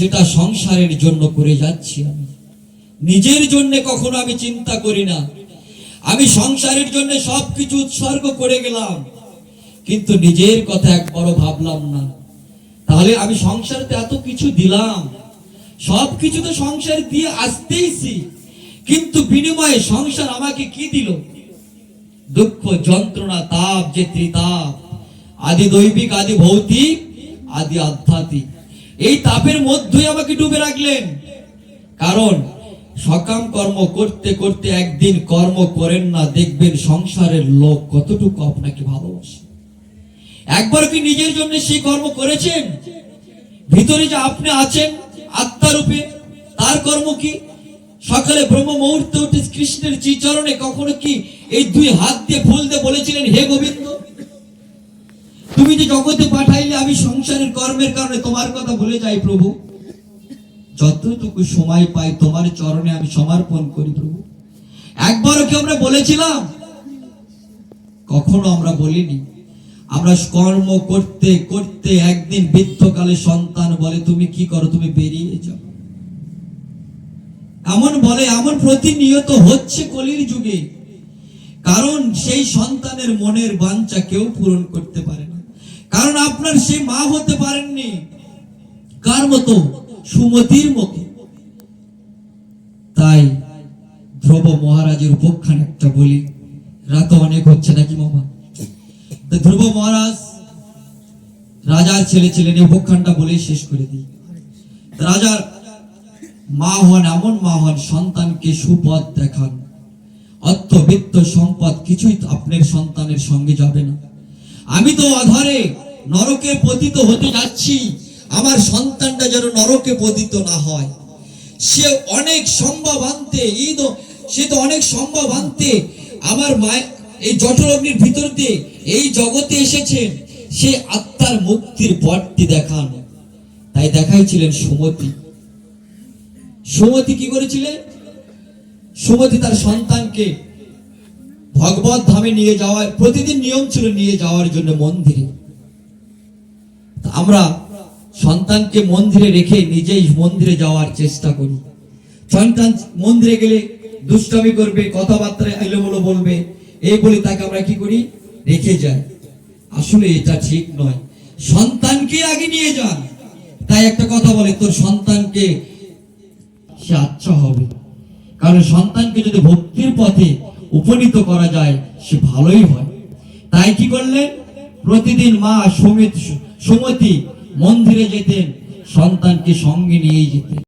যেটা সংসারের জন্য করে যাচ্ছি আমি। নিজের জন্য কখনো আমি চিন্তা করি না। আমি সংসারের জন্য সবকিছু উৎসর্গ করে গেলাম। কিন্তু নিজের কথা একবারও ভাবলাম না। তাহলে আমি সংসারতে এত কিছু দিলাম। সবকিছু তো সংসার দিয়ে আসতেইছি। কিন্তু বিনিময়ে সংসার আমাকে কি দিল? দুঃখ, যন্ত্রণা, তাপ, যে ত্রিতাপ। আদি দৈবিক, আদি ভৌতিক, আদি আধ্যাত্মিক। এই তাপের মধ্যেই আমাকে ডুবে রাখলেন। কারণ সকাম কর্ম করতে করতে একদিন কর্ম করেন না, দেখবেন সংসারের লোক কতটুকু আপনাকে ভালোবাসে। একবার কি নিজের জন্য সেই কর্ম করেছেন? ভিতরে যে আপনি আছেন, আত্মারূপে, তার কর্ম কি? সকালে ব্রহ্ম মুহূর্তে উঠে কৃষ্ণের চরণে কখনো কি এই দুই হাত দিয়ে ফুল দিয়ে বলেছিলেন, হে গোবিন্দ তুমি যে জগতে পাঠাইলে আমি সংসারের কর্মের কারণে তোমার কথা ভুলে যাই প্রভু। যতটুকু সময় পাই তোমার চরণে আমি সমর্পণ করি প্রভু। একবারও কি আমরা বলেছিলাম? কখনো আমরা বলিনি। আমরা কর্ম করতে করতে একদিন বৃদ্ধকালে সন্তান বলে, তুমি কি করো? তুমি বেরিয়ে যাও। এমন বলে, এমন প্রতিনিয়ত হচ্ছে কলির যুগে। কারণ সেই সন্তানের মনের বাঞ্ছা কেউ পূরণ করতে পারে কারণ আপনার সে মা হতে পারেননি। কার মতো? সুমতির মতো। তাই ধ্রুব মহারাজের উপখ্যান একটা বলি, রাত অনেক হচ্ছে নাকি মামা? ধ্রুব মহারাজ, রাজার ছেলে ছিলেন, এই উপখ্যানটা বলেই শেষ করে দিই। রাজার মা হন এমন মা হন, সন্তানকে সুপথ দেখান। অর্থ, বিত্ত, সম্পদ, কিছুই আপনার সন্তানের সঙ্গে যাবে না। আমি তো অধারে নরকে পতিত হতে যাচ্ছি। আমার সন্তানটা যেন নরকে পতিত না হয়। সে অনেক সম্ভব আনতে তো, সে তো অনেক সম্ভব আনতে। আমার মায়ের, এই জঠরগ্নির ভিতর দিয়ে এই জগতে এসেছেন। সে আত্মার মুক্তির পথটি দেখান। তাই দেখাইছিলেন সুমতি। সুমতি কি করেছিলেন? সুমতি তার সন্তানকে ভগবত ধামে নিয়ে যাওয়ার, প্রতিদিন নিয়ম ছিল নিয়ে যাওয়ার জন্য মন্দিরে। আমরা সন্তানকে মন্দিরে রেখে নিজেই মন্দিরে যাওয়ার চেষ্টা করি। সন্তান মন্দিরে গেলে দুষ্টামি করবে কথাবার্তা এলোমেলো বলবে, এই বলে তাকে আমরা কি করি? রেখে যাই। আসলে এটা ঠিক নয়। সন্তানকে আগে নিয়ে যান। তাই একটা কথা বলে, তোর সন্তানকে সে আচ্ছা হবে। কারণ সন্তানকে যদি ভক্তির পথে উপনীত করা যায়, সে ভালোই হয়। তাই কি করলেন? প্রতিদিন মা সুমিত সুমতি মন্দিরে যেতেন, সন্তানকে সঙ্গে নিয়ে যেতেন।